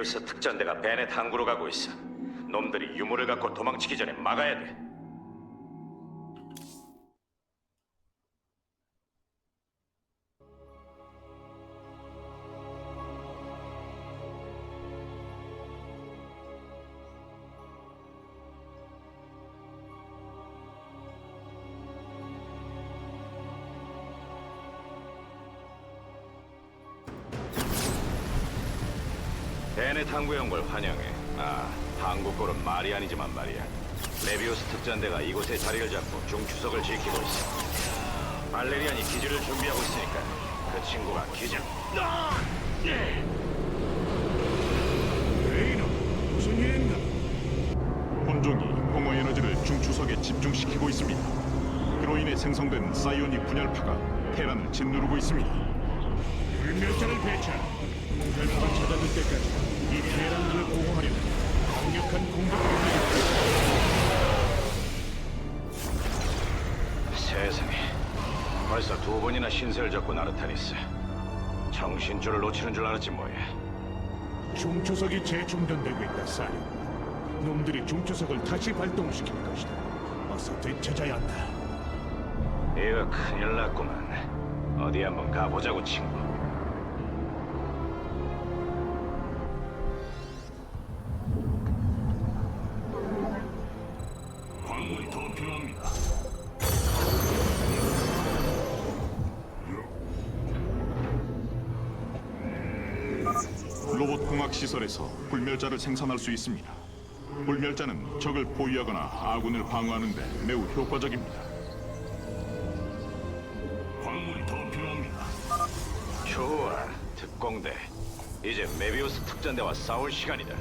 메비우스 특전대가 베넷 항구로 가고 있어. 놈들이 유물을 갖고 도망치기 전에 막아야 돼. 온걸 환영해. 아, 한국 꼴은 말이 아니지만 말이야. 메비우스 특전대가 이곳에 자리를 잡고 중추석을 지키고 있어. 발레리안이 기지를 준비하고 있으니까 그 친구가 기장. 레이너, 무슨 일인가? 혼종이 공허 에너지를 중추석에 집중시키고 있습니다. 그로 인해 생성된 사이오닉 분열파가 테란을 짓누르고 있습니다. 불멸자를 배치하라. 공갈파가 찾아들 때까지 이 대란들을 보호하려면 강력한 공격을 세상에. 벌써 두 번이나 신세를 졌고 나르타니스. 정신줄을 놓치는 줄 알았지 뭐야. 중추석이 재충전되고 있다, 사령. 놈들이 중추석을 다시 발동시킬 것이다. 어서 되찾아야 한다. 이거 큰일 났구만. 어디 한번 가보자고 친구. 공학 시설에서 불멸자를 생산할 수 있습니다. 불멸자는 적을 포위하거나 아군을 방어하는 데 매우 효과적입니다. 광물이 더 필요합니다. 좋아, 특공대. 이제 메비우스 특전대와 싸울 시간이다.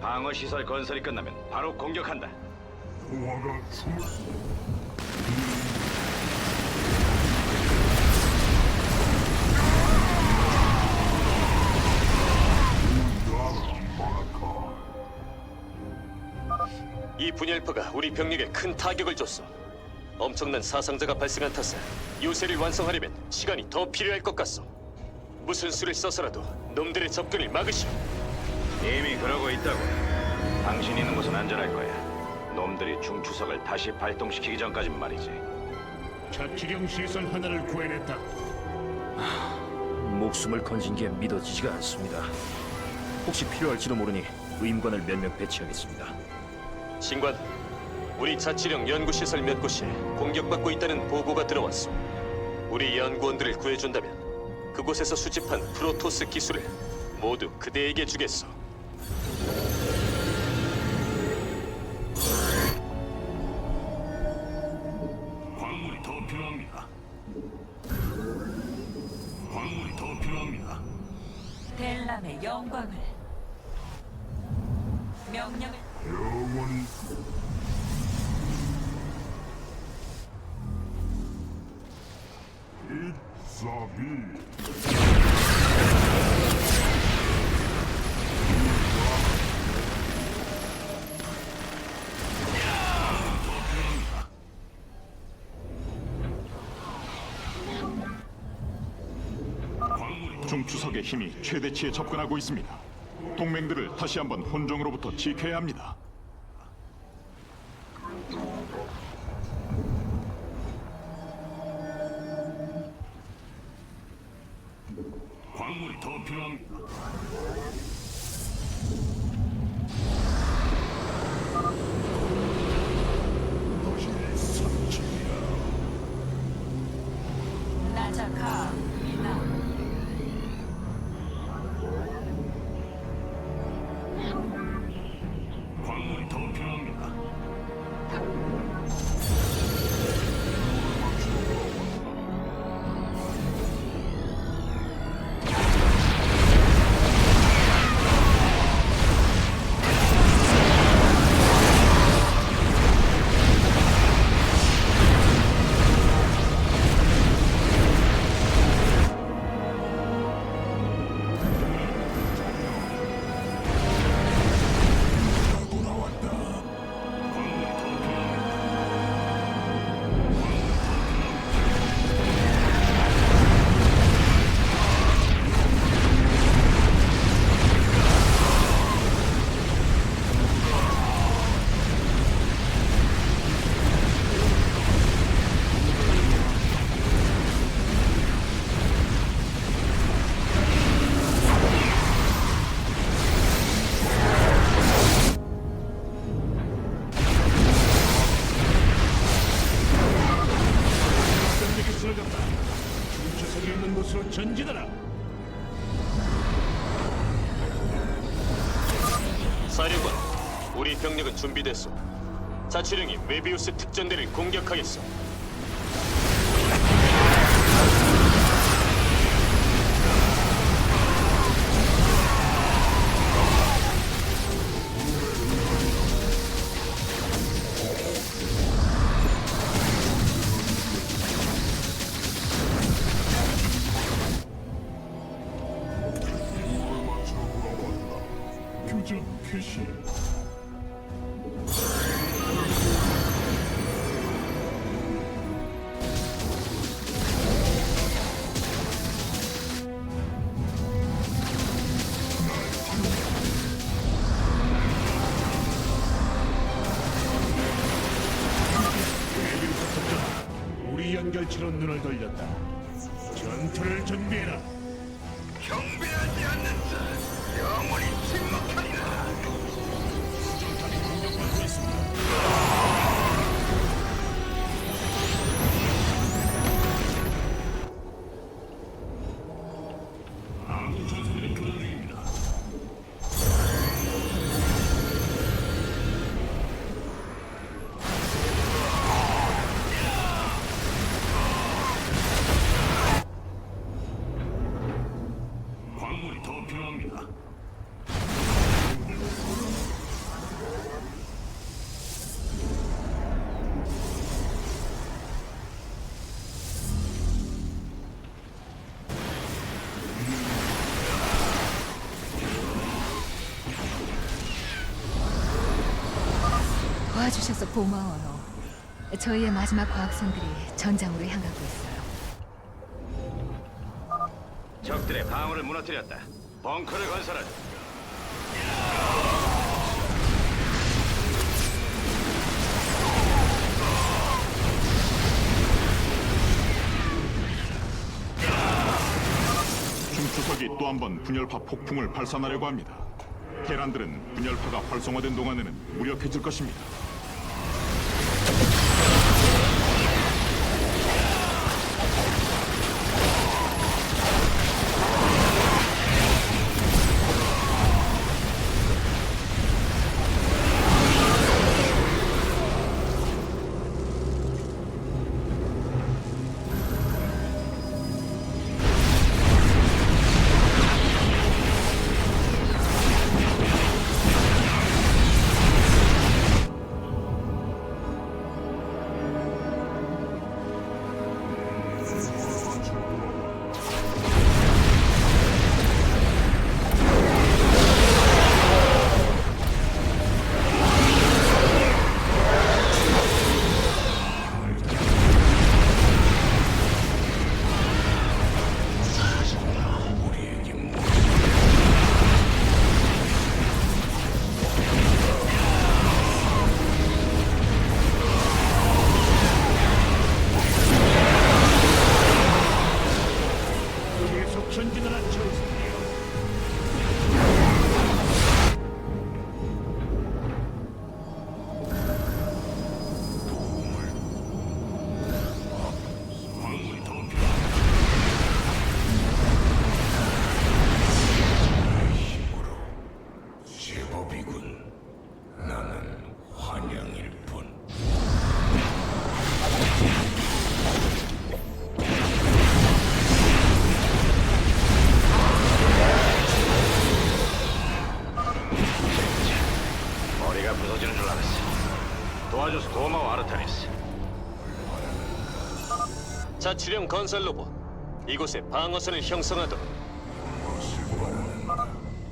방어 시설 건설이 끝나면 바로 공격한다. 공화가 숨을 이 분열파가 우리 병력에 큰 타격을 줬어. 엄청난 사상자가 발생한 탓에 요새를 완성하려면 시간이 더 필요할 것 같소. 무슨 수를 써서라도 놈들의 접근을 막으시오. 이미 그러고 있다고. 당신 있는 곳은 안전할 거야. 놈들이 중추석을 다시 발동시키기 전까진 말이지. 자치령 시설 하나를 구해냈다. 목숨을 건진 게 믿어지지가 않습니다. 혹시 필요할지도 모르니 의무관을 몇 명 배치하겠습니다. 신관, 우리 자치령 연구시설 몇 곳이 공격받고 있다는 보고가 들어왔소. 우리 연구원들을 구해준다면 그곳에서 수집한 프로토스 기술을 모두 그대에게 주겠소. 중추석의 힘이 최대치에 접근하고 있습니다. 동맹들을 다시 한번 혼종으로부터 지켜야 합니다. 광물이 더 필요합니다. 자치령이 메비우스 특전대를 공격하겠어. 연결체로 눈을 돌렸다. 전투를 준비해라. 경배하지 않는 자 영원히 침묵 도와주셔서 고마워요. 저희의 마지막 과학선들이 전장으로 향하고 있어요. 적들의 방어를 무너뜨렸다. 벙커를 건설하자. 중추석이 또 한 번 분열파 폭풍을 발산하려고 합니다. 테란들은 분열파가 활성화된 동안에는 무력해질 것입니다. 자치령 건설 로봇, 이곳에 방어선을 형성하도록.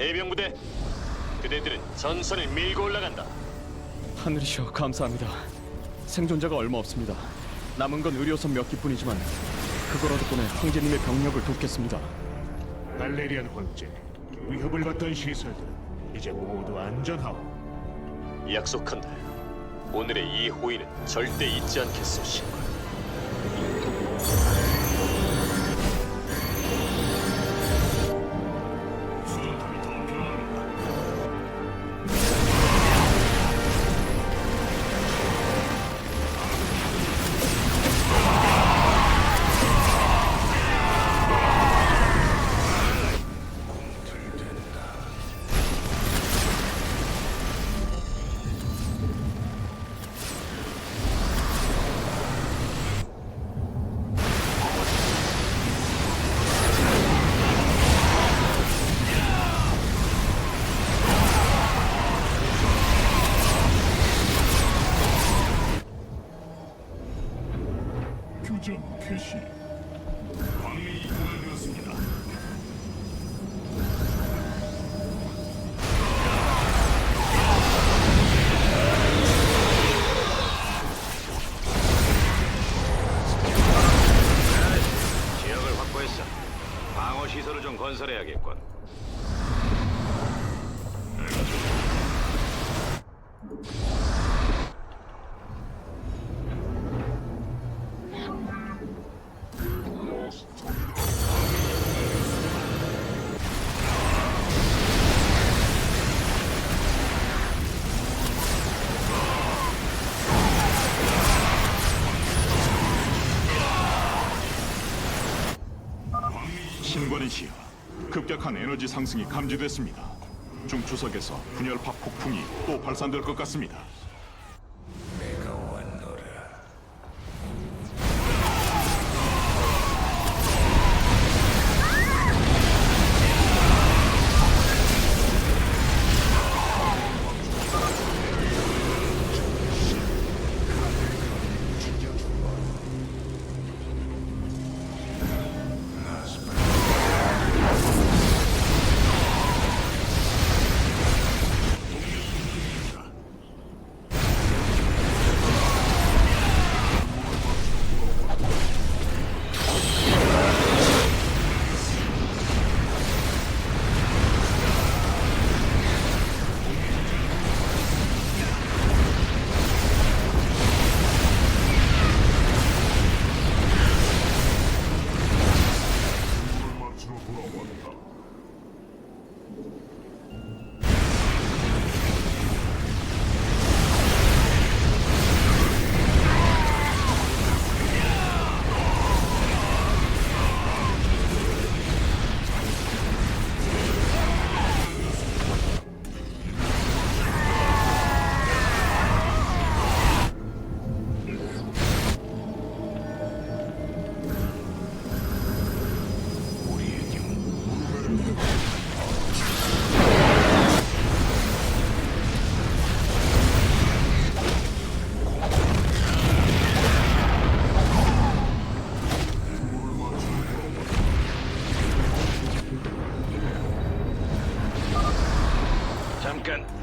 해병 부대, 그대들은 전선을 밀고 올라간다. 하늘이시여 감사합니다. 생존자가 얼마 없습니다. 남은 건 의료선 몇 기뿐이지만 그거라도 꺼내 황제님의 병력을 돕겠습니다. 발레리안 황제, 위협을 받던 시설들은 이제 모두 안전하오. 약속한다. 오늘의 이 호의는 절대 잊지 않겠소, 신관. 급격한 에너지 상승이 감지됐습니다. 중추석에서 분열파 폭풍이 또 발산될 것 같습니다.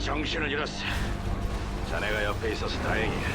정신을 잃었어. 자네가 옆에 있어서 다행이야.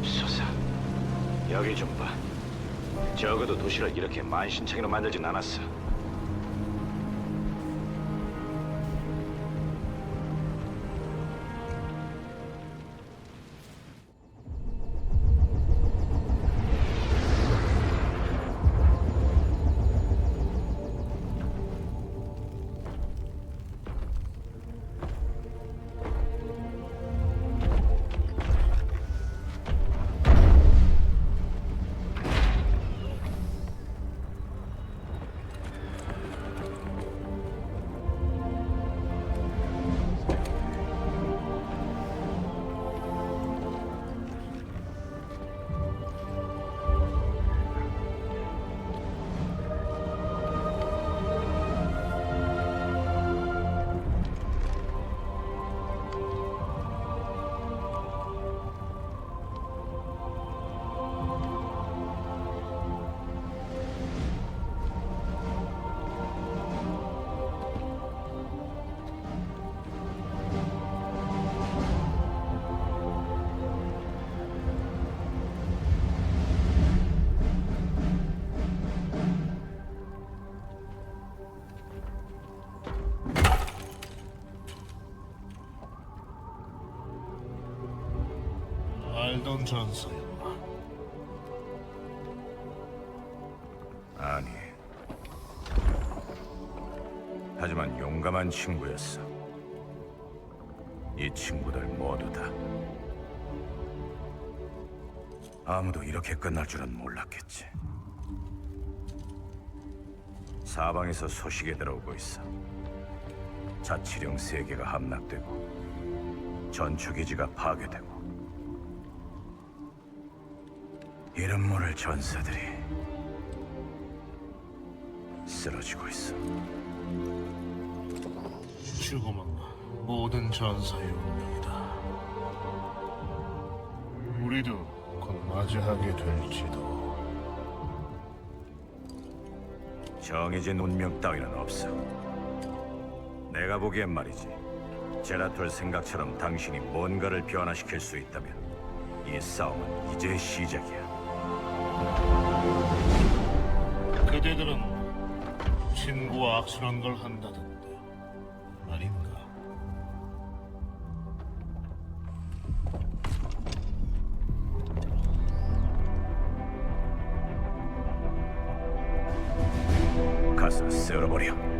맙소사. 여기 좀 봐. 적어도 도시를 이렇게 만신창이로 만들진 않았어. 알던 전사였나? 아니. 하지만 용감한 친구였어. 이 친구들 모두 다. 아무도 이렇게 끝날 줄은 몰랐겠지. 사방에서 소식이 들어오고 있어. 자치령 세 개가 함락되고 전투기지가 파괴되고 이름 모를 전사들이 쓰러지고 있어. 죽음은 모든 전사의 운명이다. 우리도 곧 맞이하게 될지도. 정해진 운명 따위는 없어. 내가 보기엔 말이지. 제라톨 생각처럼 당신이 뭔가를 변화시킬 수 있다면 이 싸움은 이제 시작이야. 그대들은 친구와 악순한 걸 한다던데 아닌가? 가서 쓸어버려.